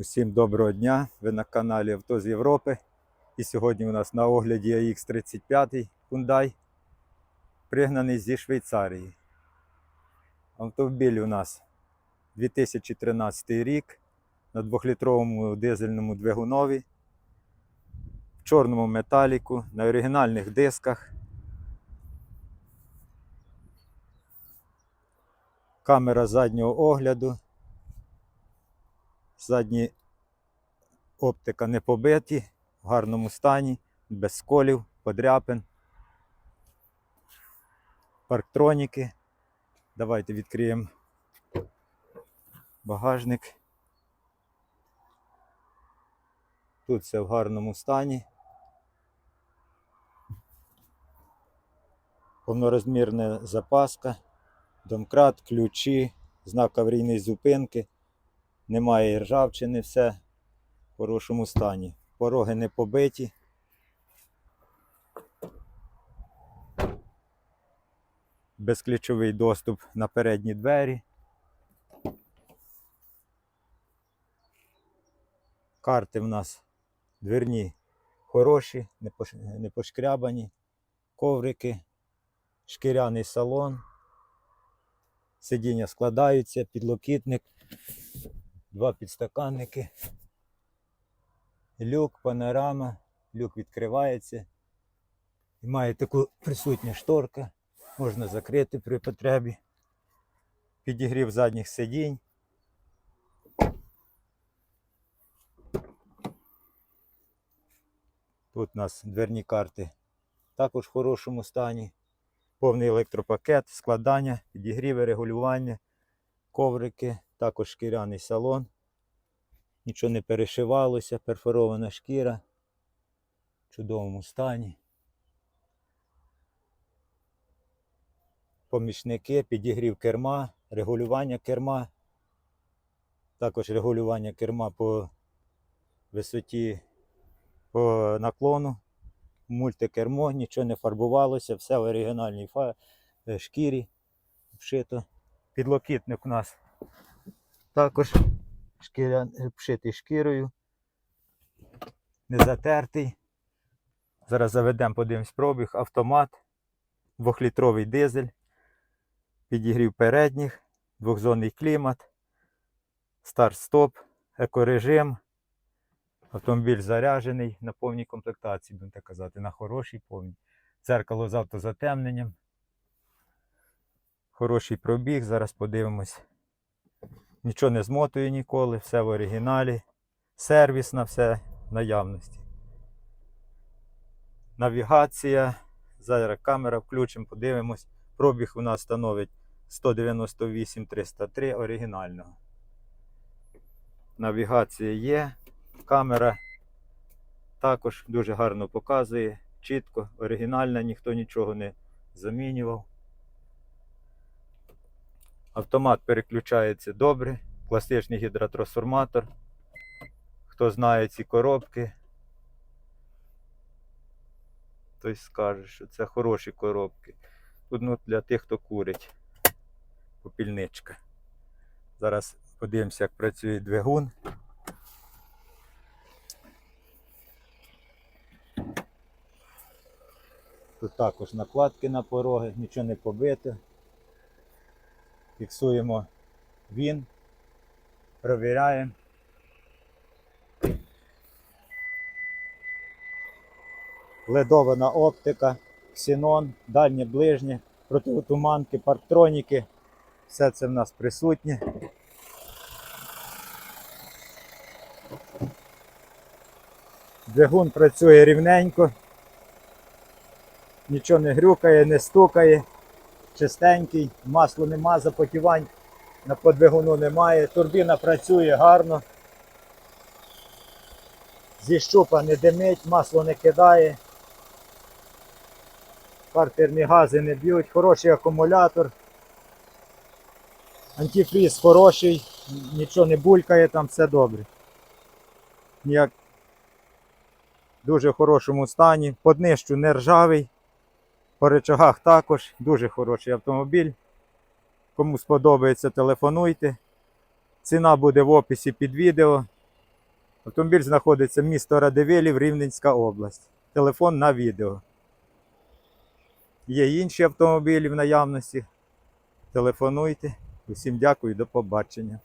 Усім доброго дня! Ви на каналі Авто з Європи. І сьогодні у нас на огляді AX35 Hyundai, пригнаний зі Швейцарії. Автомобіль у нас 2013 рік на 2-літровому дизельному двигунові, в чорному металіку, на оригінальних дисках. Камера заднього огляду. Задні оптика не побиті, в гарному стані, без сколів, подряпин. Парктроніки. Давайте відкриємо багажник. Тут все в гарному стані. Повнорозмірна запаска, домкрат, ключі, знак аварійної зупинки. Немає ржавчини, все в хорошому стані. Пороги не побиті. Безключовий доступ на передні двері. Карти в нас дверні хороші, не пошкрябані. Коврики, шкіряний салон. Сидіння складаються, підлокітник два підстаканники, люк, панорама, люк відкривається. І має таку присутня шторка, можна закрити при потребі. Підігрів задніх сидінь. Тут у нас дверні карти також в хорошому стані. Повний електропакет, складання, підігріви, регулювання, коврики, також шкіряний салон. Нічого не перешивалося, перфорована шкіра в чудовому стані. Помічники, підігрів керма, регулювання керма, також регулювання керма по висоті по наклону, мультикермо, нічого не фарбувалося, все в оригінальній е, шкірі вшито. Підлокітник у нас також шкіря, вшитий шкірою, не затертий. Зараз заведемо, подивимось пробіг, автомат, двохлітровий дизель, підігрів передніх, двохзонний клімат, старт-стоп, екорежим. Автомобіль заряджений на повній комплектації, будемо так казати, на хорошій повній. Дзеркало з автозатемненням. Хороший пробіг, зараз подивимось. Нічого не змотує ніколи, все в оригіналі. Сервіс на все в наявності. Навігація. Зараз камера включимо, подивимось. Пробіг у нас становить 198 303 оригінального. Навігація є. Камера також дуже гарно показує, чітко, оригінальна, ніхто нічого не замінював. Автомат переключається добре, класичний гідротрансформатор. Хто знає ці коробки, той скаже, що це хороші коробки. Тут ну, для тих, хто курить. Попільничка. Зараз подивимося, як працює двигун. Тут також накладки на пороги, нічого не побито. Фіксуємо він, провіряємо. Ледована оптика, ксенон, дальнє ближнє, протитуманки, парктроніки. Все це в нас присутнє. Двигун працює рівненько, нічого не грюкає, не стукає, чистенький, масло нема, запотівань на подвигуну немає, турбіна працює гарно. Зі щупа не димить, масло не кидає. Картерні гази не б'ють, хороший акумулятор. Антифріз хороший, нічого не булькає, там все добре. Ніяк в дуже хорошому стані. По днищу не ржавий. По речагах також дуже хороший автомобіль. Кому сподобається, телефонуйте. Ціна буде в описі під відео. Автомобіль знаходиться місто Радивилів, Рівненська область. Телефон на відео. Є інші автомобілі в наявності. Телефонуйте. Усім дякую, до побачення.